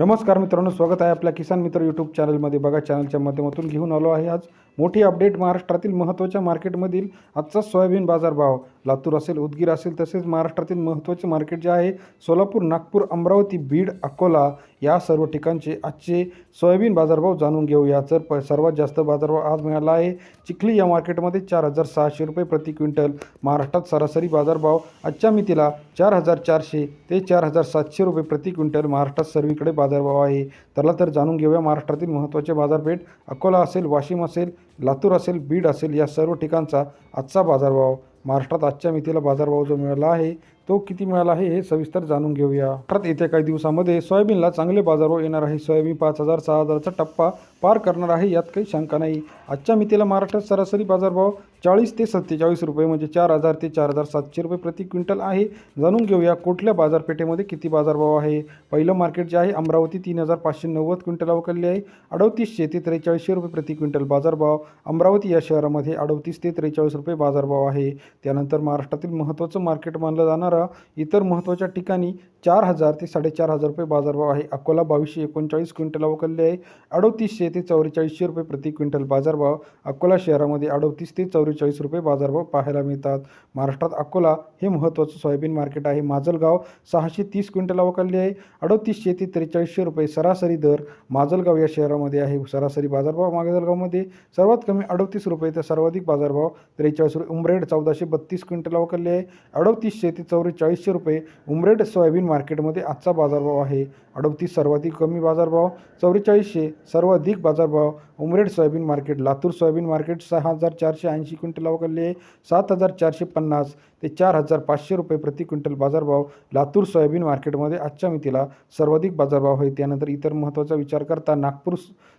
नमस्कार मित्रांनो स्वागत आहे आपल्या किसान मित्र यूट्यूब चॅनलमध्ये बघा चॅनलच्या माध्यमातून घेऊन आलो आहे आज. मोठी अपडेट महाराष्ट्रातील महत्त्वाच्या मार्केटमधील आजचा सोयाबीन बाजारभाव. लातूर असेल उदगीर असेल तसेच महाराष्ट्रातील महत्त्वाचे मार्केट जे आहे सोलापूर नागपूर अमरावती बीड अकोला या सर्व ठिकाणचे आजचे सोयाबीन बाजारभाव जाणून घेऊया. तर प सर्वात जास्त बाजारभाव आज मिळाला आहे. चिखली या मार्केटमध्ये चार हजार सहाशे रुपये प्रति क्विंटल. महाराष्ट्रात सरासरी बाजारभाव आजच्या मितीला चार हजार चारशे ते चार हजार सातशे रुपये प्रति क्विंटल महाराष्ट्रात सर्वीकडे बाजारभाव आहे. त्याला तर जाणून घेऊया महाराष्ट्रातील महत्त्वाचे बाजारपेठ. अकोला असेल वाशिम असेल लातूर असेल बीड असेल या सर्व ठिकाणचा आजचा बाजारभाव महाराष्ट्रात आजच्या मितीला बाजारभाव जो मिळाला आहे तो किती मिळाला आहे हे सविस्तर जाणून घेऊया. महाराष्ट्रात येत्या काही दिवसामध्ये सोयाबीनला चांगले बाजारभाव येणार आहे. सोयाबीन पाच हजार सहा हजारचा टप्पा पार करणार आहे यात काही शंका नाही. आजच्या मितीला महाराष्ट्रात सरासरी बाजारभाव चाळीस ते सत्तेचाळीस रुपये म्हणजे चार हजार ते चार हजार सातशे रुपये प्रति क्विंटल आहे. जाणून घेऊया कुठल्या बाजारपेठेमध्ये किती बाजारभाव आहे. पहिलं मार्केट जे आहे अमरावती तीन हजार पाचशे नव्वद क्विंटल अवकलले आहे. अडतीसशे ते त्रेचाळीसशे रुपये प्रति क्विंटल बाजारभाव. अमरावती या शहरामध्ये अडतीस ते त्रेचाळीस रुपये बाजारभाव आहे. त्यानंतर महाराष्ट्रातील महत्त्वाचं मार्केट मानलं जाणारं इतर महत्त्वाच्या ठिकाणी चार हजार ते साडेचार हजार रुपये बाजारभाव आहे. अकोला बावीसशे एकोणचाळीस क्विंटल अवकलले आहे. अडतीसशे ते चौवेचाळीसशे रुपये प्रति क्विंटल बाजारभाव. अकोला शहरामध्ये अडतीस ते चौवेचाळीस रुपये बाजारभाव पाहायला मिळतात. महाराष्ट्रात अकोला हे महत्त्वाचं सोयाबीन मार्केट आहे. माजलगाव सहाशे तीस क्विंटल अवकलले आहे. अडतीसशे ते त्रेचाळीसशे रुपये सरासरी दर माजलगाव या शहरामध्ये आहे. सरासरी बाजारभाव माजलगावमध्ये सर्वात कमी अडतीस रुपये तर सर्वाधिक बाजारभाव त्रेचाळीस रुपये. उमरेड चौदाशे बत्तीस क्विंटल अवकलले आहे. अडतीसशे ते चौवेचाळीसशे रुपये उमरेड सोयाबीन मार्केटमध्ये आजचा बाजारभाव आहे. अडतीस सर्वाधिक कमी बाजारभाव चौवेचाळीसशे सर्वाधिक बाजारभाव Umred soybean market Latur soybean market सहा हजार चारशे ऐंशी क्विंटल अवकलले आहे. सात हजार चारशे पन्नास ते चार हजार पाचशे रुपये प्रति क्विंटल बाजारभाव लातूर सोयाबीन मार्केटमध्ये आजच्या मितीला सर्वाधिक बाजारभाव आहे. त्यानंतर इतर महत्त्वाचा विचार करता नागपूर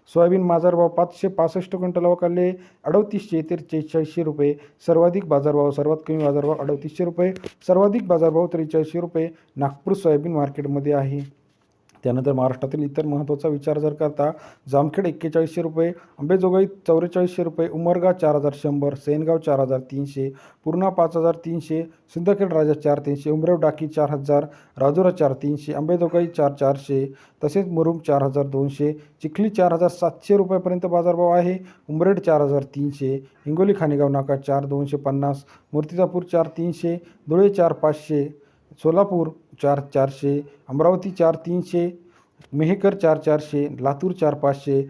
सोयाबीन बाजारभाव पाचशे पासष्ट क्विंटल अवकाले अडतीसशे ते त्रेचाळीसशे रुपये सर्वाधिक बाजारभाव सर्वात कमी बाजारभाव अडतीसशे रुपये सर्वाधिक बाजारभाव त्रेचाळीसशे रुपये नागपूर सोयाबीन मार्केटमध्ये आहे. त्यानंतर महाराष्ट्रातील इतर महत्त्वाचा विचार जर करता जामखेड एक्केचाळीसशे रुपये अंबेजोगाई चौवेचाळीसशे रुपये उमरगा चार हजार शंभर सेनगाव चार हजार तीनशे पूर्णा पाच हजार तीनशे सिंदखेड राजा चार तीनशे उमरेव डाकी चार हजार राजुरा चार तीनशे अंबेजोगाई चार चारशे तसेच मुरुम चार हजार दोनशे चिखली चार हजार सातशे रुपयापर्यंत बाजारभाव आहे उमरेड चार हजार तीनशे हिंगोली खानेगाव नाका चार दोनशे पन्नास मूर्तिजापूर चार तीनशे धुळे चार पाचशे सोलापूर चार चारशे अमरावती चार तीनशे मेहकर चार चारशे लातूर चार पाचशे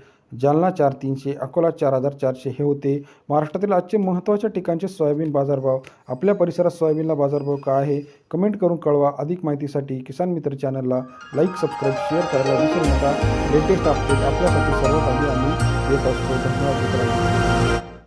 जालना चार तीनशे अकोला चार हजार चारशे हे होते. महाराष्ट्रातील आजचे महत्त्वाच्या ठिकाणचे सोयाबीन बाजारभाव. आपल्या परिसरात सोयाबीनला बाजारभाव काय आहे? कमेंट करून कळवा. अधिक माहितीसाठी किसान मित्र चॅनलला लाईक सबस्क्राईब शेअर करायला विसरू नका. लेटेस्ट अपडेट आपल्यासाठी सर्वात आधी आम्ही देत असतो. धन्यवाद मित्रांनो.